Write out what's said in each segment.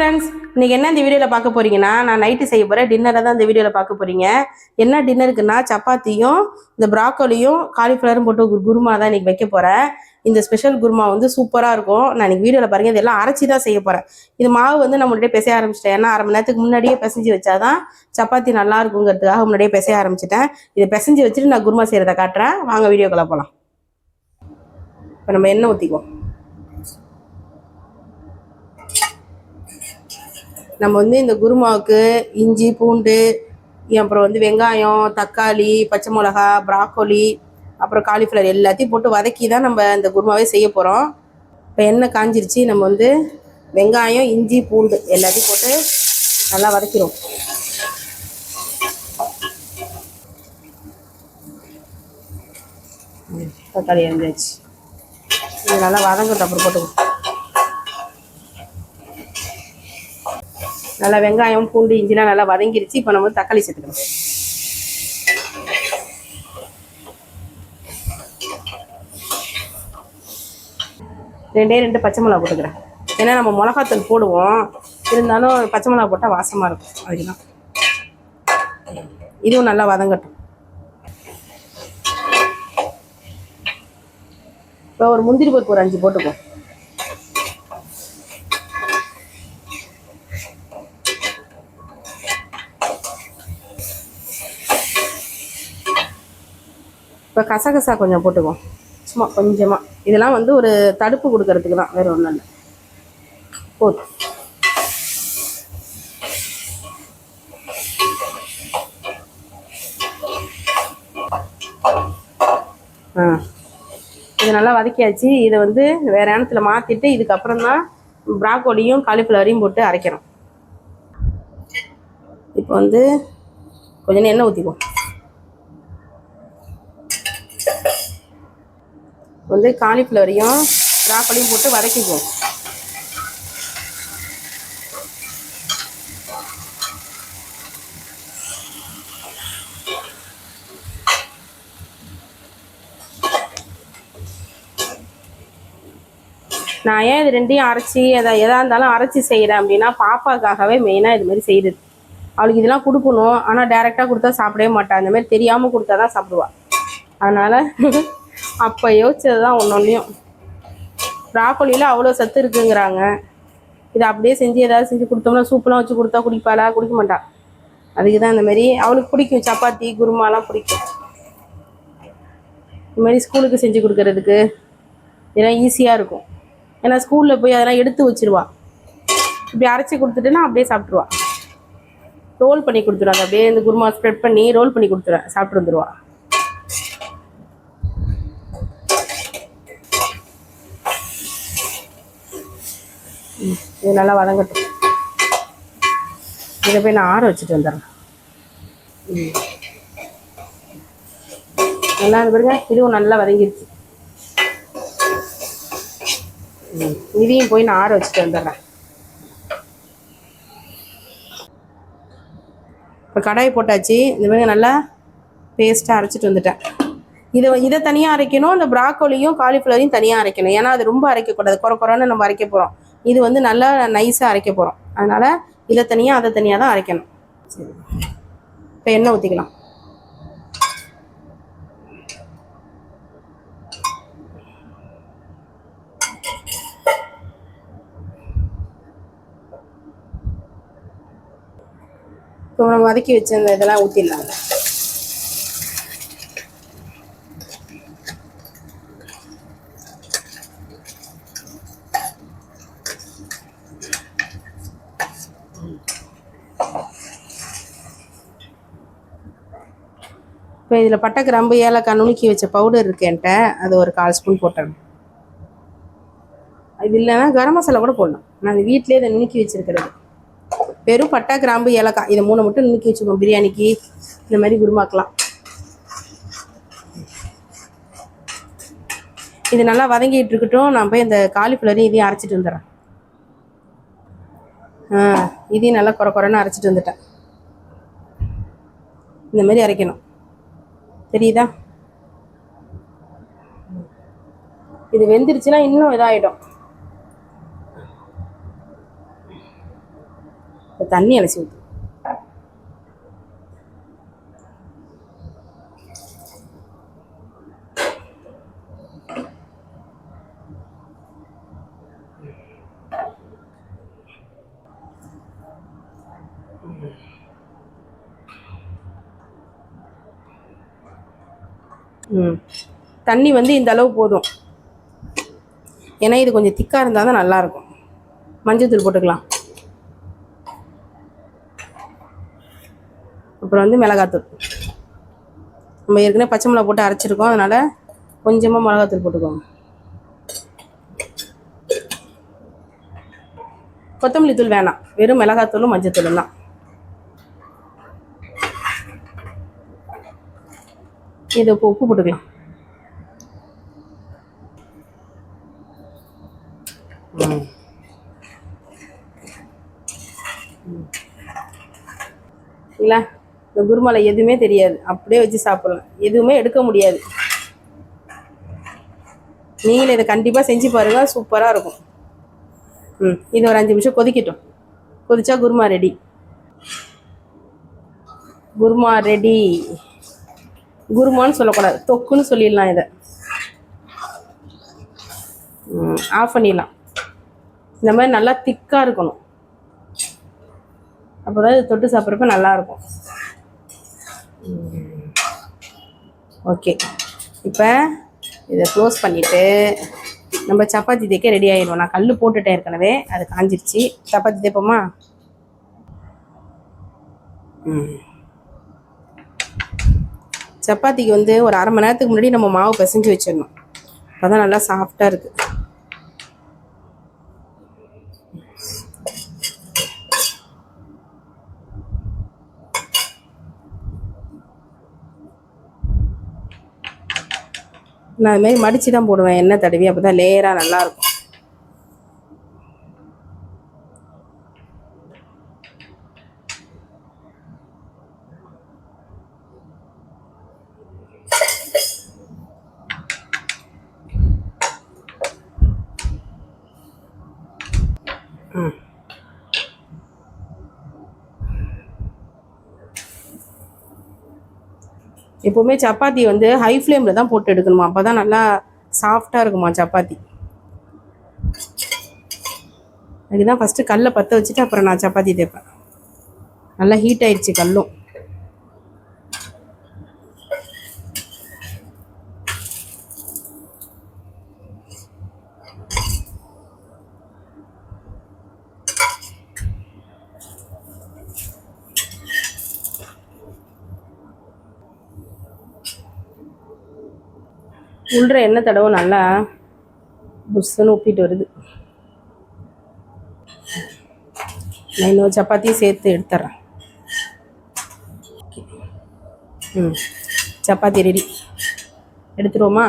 Friends இன்றைக்கி என்ன இந்த வீடியோவில் பார்க்க போறீங்கன்னா நான் நைட்டு செய்ய போகிறேன் டின்னரை தான் இந்த வீடியோவில் பார்க்க போறீங்க. என்ன டின்னருக்குன்னா சப்பாத்தியும் இந்த ப்ராக்கோலியும் காலிஃப்ளவரும் போட்டு ஒரு குருமா தான் இன்றைக்கி வைக்க போகிறேன் இந்த ஸ்பெஷல் குருமா வந்து சூப்பராக இருக்கும். நான் இன்னைக்கு வீடியோவில் பாருங்க இதெல்லாம் அரைச்சி தான் செய்ய போகிறேன் இது மாவு வந்து நான் முன்னாடியே பிசைய ஆரம்பிச்சிட்டேன். ஏன்னா அரை மணி நேரத்துக்கு முன்னாடியே பிசைஞ்சு வச்சாதான் சப்பாத்தி நல்லா இருக்குங்கிறதுக்காக முன்னாடியே பிசைய ஆரம்பிச்சிட்டேன். இதை பிசைஞ்சு வச்சுட்டு நான் குருமா செய்கிறத காட்டுறேன். வாங்க வீடியோக்குள்ள போகலாம் இப்போ நம்ம எண்ணெய் ஊற்றிக்குவோம் நம்ம வந்து இந்த குருமாவுக்கு இஞ்சி பூண்டு அப்புறம் வந்து வெங்காயம் தக்காளி பச்சை மிளகா ப்ராக்கோலி அப்புறம் காலிஃப்ளவர் எல்லாத்தையும் போட்டு வதக்கி தான் நம்ம இந்த குருமாவே செய்ய போகிறோம் இப்போ எண்ணெய் காஞ்சிருச்சு நம்ம வந்து வெங்காயம் இஞ்சி பூண்டு எல்லாத்தையும் போட்டு நல்லா வதக்கிடுவோம் தக்காளி இறந்தாச்சு இது நல்லா வதங்கட்டும் அப்புறம் போட்டுக்குவோம் நல்லா வெங்காயம் பூண்டு இஞ்சிலாம் நல்லா வதங்கிருச்சு. இப்போ நம்ம வந்து தக்காளி சேர்த்துக்கணும் ரெண்டே ரெண்டு பச்சை மிளகா போட்டுக்கிறேன். ஏன்னா நம்ம மிளகாத்தூள் போடுவோம். இருந்தாலும் பச்சை மிளகா போட்டால் வாசமாக இருக்கும். அதுதான் இதுவும் நல்லா வதங்கட்டும். இப்போ ஒரு முந்திரி பருப்பு ஒரு அஞ்சு போட்டுக்குவோம். இப்போ கசகசா கொஞ்சம் போட்டுக்குவோம். சும்மா கொஞ்சமாக இதெல்லாம் வந்து ஒரு தடுப்பு கொடுக்கறதுக்கு தான். வேறு ஒன்றும் இல்லை. போதும். ஆ. இது நல்லா வதக்கியாச்சு. இதை வந்து வேறு இடத்துல மாற்றிட்டு இதுக்கப்புறம் தான் ப்ராக்கோலியும் காலிஃப்ளவரையும் போட்டு அரைக்கிறோம் இப்போ வந்து கொஞ்சம் எண்ணெய் ஊற்றிக்குவோம் வந்து காலிஃப்ளவரையும் ப்ராக்கோலியும் போட்டு வதக்கிக்குவோம். நான் ஏன் இது ரெண்டையும் அரைச்சி எதை எதாக இருந்தாலும் அரைச்சி செய்கிறேன் அப்படின்னா பாப்பாக்காகவே மெயினாக இது மாதிரி செய்யுது அவளுக்கு இதெல்லாம் கொடுக்கணும் ஆனால் டைரெக்டாக கொடுத்தா சாப்பிடவே மாட்டா. இந்த மாதிரி தெரியாமல் கொடுத்தா தான் சாப்பிடுவாள் அதனால் அப்போ யோசிச்சது தான் ஒன்றொன்றையும் ப்ராக்கோலியில் அவ்வளோ சத்து இருக்குங்கிறாங்க. இதை அப்படியே செஞ்சு ஏதாவது செஞ்சு கொடுத்தோம்னா சூப்பெலாம் வச்சு கொடுத்தா குடிப்பாளா? குடிக்க மாட்டா. அதுக்கு தான் இந்தமாரி அவளுக்கு பிடிக்கும். சப்பாத்தி குருமாலாம் பிடிக்கும். இதுமாரி ஸ்கூலுக்கு செஞ்சு கொடுக்கறதுக்கு இதெல்லாம் ஈஸியாக இருக்கும். ஏன்னா ஸ்கூலில் போய் அதெல்லாம் எடுத்து வச்சிருவா. இப்படி அரைச்சி கொடுத்துட்டுன்னா அப்படியே சாப்பிட்ருவா ரோல் பண்ணி கொடுத்துருவாங்க அப்படியே இந்த குருமா ஸ்ப்ரெட் பண்ணி ரோல் பண்ணி கொடுத்துருவேன் சாப்பிட்டு வந்துடுவா இது நல்லா வதங்கட்டும். இதை போய் நான் ஆற வச்சுட்டு வந்துடுறேன். ம். நல்லா பாருங்க. இதுவும் நல்லா வதங்கிடுச்சு ம், இதையும் போய் நான் ஆற வச்சுட்டு வந்துடுறேன். இப்போ கடாய் போட்டாச்சு. இந்த மாதிரி நல்லா பேஸ்ட்டாக அரைச்சிட்டு வந்துட்டேன். இதை இதை தனியாக அரைக்கணும் இந்த ப்ராக்கோலியும் காலிஃப்ளவரையும் தனியாக அரைக்கணும். ஏன்னா அது ரொம்ப அரைக்கக்கூடாது. குறை குறைன்னு நம்ம அரைக்க போகிறோம் இது வந்து நல்லா நைஸாக அரைக்க போகிறோம் அதனால் இதை தனியாக அதை தனியாக தான் அரைக்கணும். சரி. இப்போ எண்ணெய் ஊற்றிக்கலாம் இப்போ நம்ம வதக்கி வச்ச இந்த இதெல்லாம் ஊற்றிடலாங்க இப்போ இதில் பட்டை கிராம்பு ஏலக்காய் நுணுக்கி வச்ச பவுடர் இருக்கேன்ட்ட அது ஒரு கால் ஸ்பூன் போட்டேன் இது இல்லைன்னா கரம் மசாலா கூட போடலாம். நான் அது வீட்டிலே இதை நுணுக்கி வச்சிருக்கிறது. வெறும் பட்டை கிராம்பு ஏலக்காய் இதை மூணு மட்டும் நுணுக்கி வச்சுக்கோம் பிரியாணிக்கு இந்த மாதிரி குருமாக்கலாம் இது நல்லா வதங்கிட்டு இருக்கட்டும். நான் போய் இந்த காலிஃப்ளவரையும் இதையும் அரைச்சிட்டு வந்துடுறேன். ஆ இதையும் நல்லா குறை குறைன்னு அரைச்சிட்டு வந்துட்டேன். இந்த மாதிரி அரைக்கணும். தெரியுதா? இது வெந்துருச்சுன்னா இன்னும் இதாகிடும் இப்போ தண்ணி அலசி ஊற்று தண்ணி வந்து இந்த அளவு போதும். ஏன்னா இது கொஞ்சம் திக்காக இருந்தால் தான் நல்லாயிருக்கும் மஞ்சள் போட்டுக்கலாம். அப்புறம் வந்து மிளகாத்தூள். நம்ம ஏற்கனவே பச்சை மிளகா போட்டு அரைச்சிருக்கோம். அதனால் கொஞ்சமாக மிளகாத்தூள் போட்டுக்கோங்க. கொத்தமல்லி தூள் வேணாம். வெறும் மிளகாத்தூளும் மஞ்சள் தூளும் தான். இதை இப்போ உப்பு போட்டுக்கலாம் இல்லை இந்த குருமலை எதுவுமே தெரியாது. அப்படியே வச்சு சாப்பிடலாம். எதுவுமே எடுக்க முடியாது. நீங்களும் இதை கண்டிப்பாக செஞ்சு பாருங்கள் சூப்பராக இருக்கும். ம் இது ஒரு அஞ்சு நிமிஷம் கொதிக்கட்டும். கொதிச்சா குருமா ரெடி குருமா ரெடி குருமான்னு சொல்லக்கூடாது. தொக்குன்னு சொல்லிடலாம் இதை. ஆஃப் பண்ணிடலாம். இந்த மாதிரி நல்லா திக்காக இருக்கணும். அப்போ தான் இது தொட்டு சாப்பிட்றப்ப நல்லாயிருக்கும். ஓகே. இப்போ இதை க்ளோஸ் பண்ணிவிட்டு நம்ம சப்பாத்தி தேய்க்க ரெடி ஆயிடுவோம். நான் கல் போட்டுட்டேன் ஏற்கனவே. அது காஞ்சிருச்சு. சப்பாத்தி தேய்ப்போமா? ம். சப்பாத்திக்கு வந்து ஒரு அரை மணி நேரத்துக்கு முன்னாடி நம்ம மாவு பிசைஞ்சு வச்சிடணும். அப்பதான் நல்லா சாஃப்டாக இருக்குது நான் அதுமாரி மாதிரி மடித்து தான் போடுவேன். எண்ணெய் தடவி அப்போ தான் லேயராக நல்லாயிருக்கும் எப்போவுமே சப்பாத்தி வந்து ஹை ஃப்ளேமில் தான் போட்டு எடுக்கணுமா? அப்போ தான் நல்லா சாஃப்டாக இருக்குமா சப்பாத்தி? அதுதான் ஃபஸ்ட்டு கல்லை பற்ற வச்சுட்டு அப்புறம் நான் சப்பாத்தி தேய்ப்பேன். நல்லா ஹீட் ஆயிடுச்சு கல்லும். உள்ற எண்ணெய் தடவை நல்லா புஷ்ஷுன்னு உப்பிட்டு வருது. நான் இன்னொரு சப்பாத்தியும் சேர்த்து எடுத்துட்றேன் ம் சப்பாத்தி ரெடி எடுத்துருவோமா?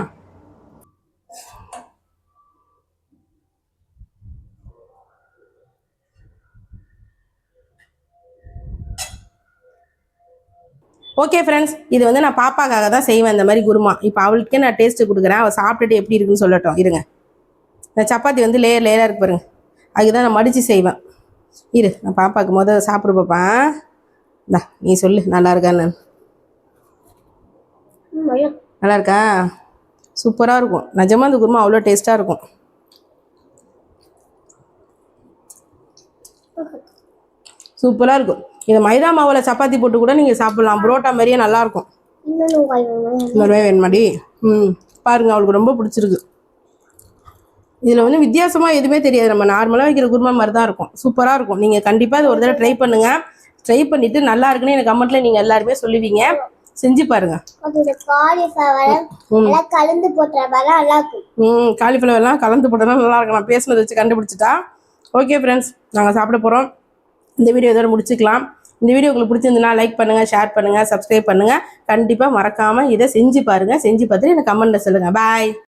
ஓகே ஃப்ரெண்ட்ஸ் இது வந்து நான் பாப்பாக்காக தான் செய்வேன் இந்த மாதிரி குருமா. இப்போ அவளுக்கே நான் டேஸ்ட்டு கொடுக்குறேன். அவள் சாப்பிட்டுட்டு எப்படி இருக்குன்னு சொல்லட்டும். இருங்க. இந்த சப்பாத்தி வந்து லேயர் லேயராக இருக்கு பாருங்க. அதுக்கு தான் நான் மடித்து செய்வேன். இரு நான் பாப்பாவுக்கு முதல் சாப்பிடு பாப்பா இந்தா நீ சொல்லு நல்லா இருக்கான்னு நல்லா இருக்கா? சூப்பராக இருக்கும். நிஜமாக இந்த குருமா அவ்வளோ டேஸ்ட்டாக இருக்கும். சூப்பராக இருக்கும். இந்த மைதா மாவில் சப்பாத்தி போட்டு கூட நீங்கள் சாப்பிட்லாம். புரோட்டா மாதிரியே நல்லாயிருக்கும். இன்னொரு வேணுமாடி? ம் பாருங்க அவளுக்கு ரொம்ப பிடிச்சிருக்கு. இதில் வந்து வித்தியாசமாக எதுவுமே தெரியாது. நம்ம நார்மலாக வைக்கிற குருமா மாதிரி தான் இருக்கும். சூப்பராக இருக்கும். நீங்கள் கண்டிப்பாக இது ஒரு தடவை ட்ரை பண்ணுங்கள் ட்ரை பண்ணிவிட்டு நல்லா இருக்குன்னு எனக்கு கமெண்ட்டில் நீங்கள் எல்லாருமே சொல்லுவீங்க. செஞ்சு பாருங்க. கலந்து ம் காலிஃப்ளவர்லாம் கலந்து போட்டோன்னா நல்லா இருக்கும். நான் பேசுனதை வச்சு கண்டுபிடிச்சிட்டா. ஓகே ஃப்ரெண்ட்ஸ் நாங்கள் சாப்பிட போகிறோம் இந்த வீடியோ இதோட முடிச்சுக்கலாம். இந்த வீடியோ உங்களுக்கு பிடிச்சிருந்துன்னா லைக் பண்ணுங்கள் ஷேர் பண்ணுங்கள் சப்ஸ்கிரைப் பண்ணுங்கள் கண்டிப்பாக மறக்காமல் இதை செஞ்சு பாருங்கள் செஞ்சு பார்த்துட்டு எனக்கு கமெண்ட்டில் சொல்லுங்கள் பாய்